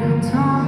time.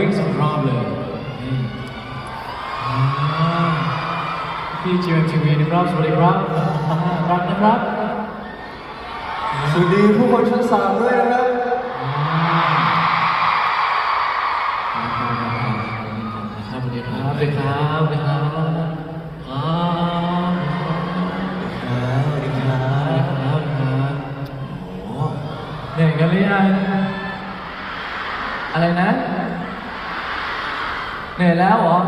วิ่งสองรอบเลยนี่อ่าพี่จีเอ็มทีวีนะครับสวัสดีครับอ่ารักนะครับสวัสดีผู้คนชั้นสามด้วยนะครับสวัสดีครับสวัสดีครับสวัสดีครับครับสวัสดีครับครับครับเหนื่อยกันหรือยังอะไรนะ เหนื่อยแล้วเหรอ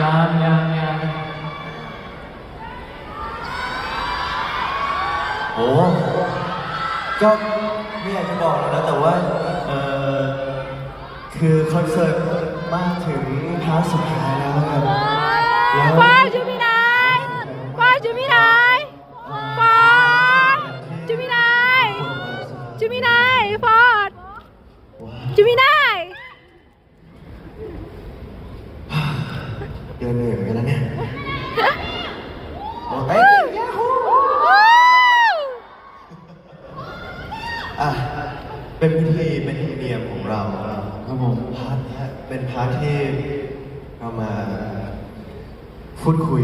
ยังยังยังโอ้ก็ไม่อยากจะบอกแล้วนะแต่ว่า เออคือคอนเสิร์ตมาถึงพาร์ทสุดท้ายแล้วครับ เดินเหนื่อยเหมือนกันนะเนี่ยโอ้ยยาฮูอะเป็นพิธีเป็นธรรมเนียมของเราครับผมพาร์ทเนี้ยเป็นพาร์ทที่เรามาพูดคุย